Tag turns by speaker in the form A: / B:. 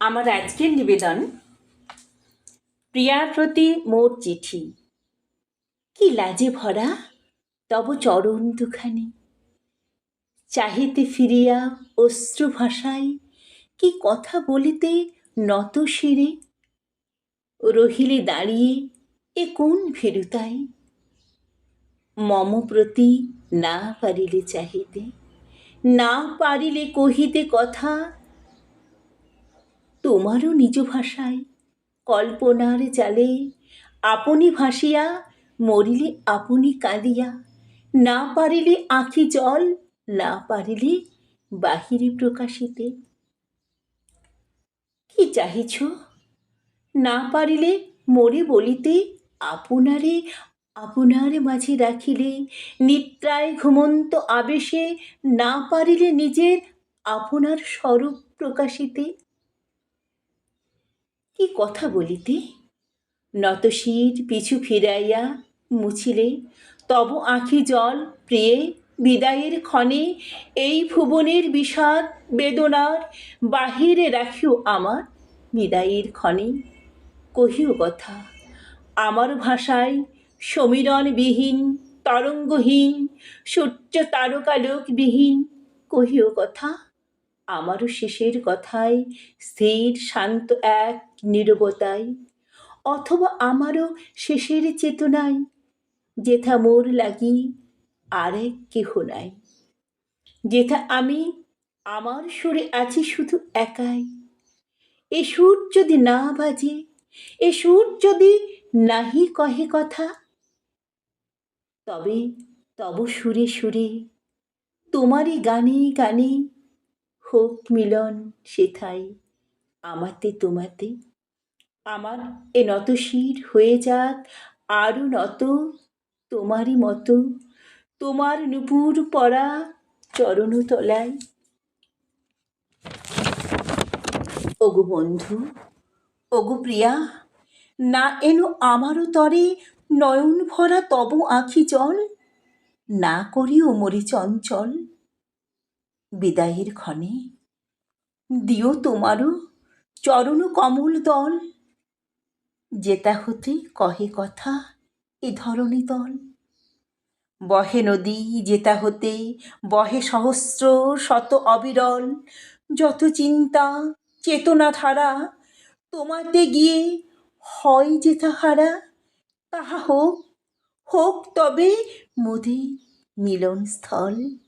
A: আমার আজকের নিবেদন, প্রিয়ার প্রতি মোর চিঠি। কি লাজে ভরা, তব চরণ দুখানি। চাহিতে ফিরিয়া অশ্রু ভাষায় কি কথা বলিতে নত শিরে। রহিলে দাঁড়িয়ে এ কোন ভেরুতাই? মম প্রতি না পারিলে চাহিতে, না পারিলে কহিতে কথা তোমারও নিজ ভাষায় কল্পনার জালে আপনি ভাসিয়া মরিলে আপনি কাঁদিয়া। না পারিলে আঁখি জল, না পারিলে বাহিরে প্রকাশিতে। কি চাহিছ? না পারিলে মরে বলিতে আপনারে, আপনার মাঝে রাখিলে নিদ্রায় ঘুমন্ত আবেশে, না পারিলে নিজের আপনার স্বরূপ প্রকাশিতে। কি কথা বলিতে নতশির পিছু ফিরাইয়া মুছিলে, তব আঁখি জল প্রিয়ে বিদায়ের ক্ষণে এই ভুবনের বিষাদ বেদনার বাহিরে রাখিও আমার বিদায়ের ক্ষণে। কহিও কথা, আমার ভাষায় সমীরণবিহীন, তরঙ্গহীন, সূর্য তারকালোকবিহীন, কহিও কথা আমারও শেষের কথায় স্থির, শান্ত, এক নীরবতায় অথবা আমারও শেষের চেতনায় যেথা মোর লাগি আরেক কেহ নাই। যেথা আমি আমার সুরে আছি শুধু একাই। এ সুর যদি না বাজে, এ সুর যদি নাহি কহে কথা, তবে তব সুরে সুরে তোমারই গানে গানে হোক মিলন সেথায়, আমাতে তোমাতে। আমার এ নত শির হয়ে যাক আরও নত তোমারই মতো। তোমার নুপুর পরা চরণ তলায়। ওগো বন্ধু, ওগো প্রিয়া, না এনো আমারও তরে নয়ন ভরা তব আঁখি জল? না করিও মরি চঞ্চল। বিদায়ের ক্ষণে। দিও তোমারও চরণ কমল দল। যেতা হতে কহে কথা এ ধরণী দল। বহে নদী যেতা হতে বহে সহস্র শত অবিরল। যত চিন্তা চেতনা ধারা তোমাতে গিয়ে হয় যে তাহারা, তাহা হোক হোক তবে মোদে মিলনস্থল।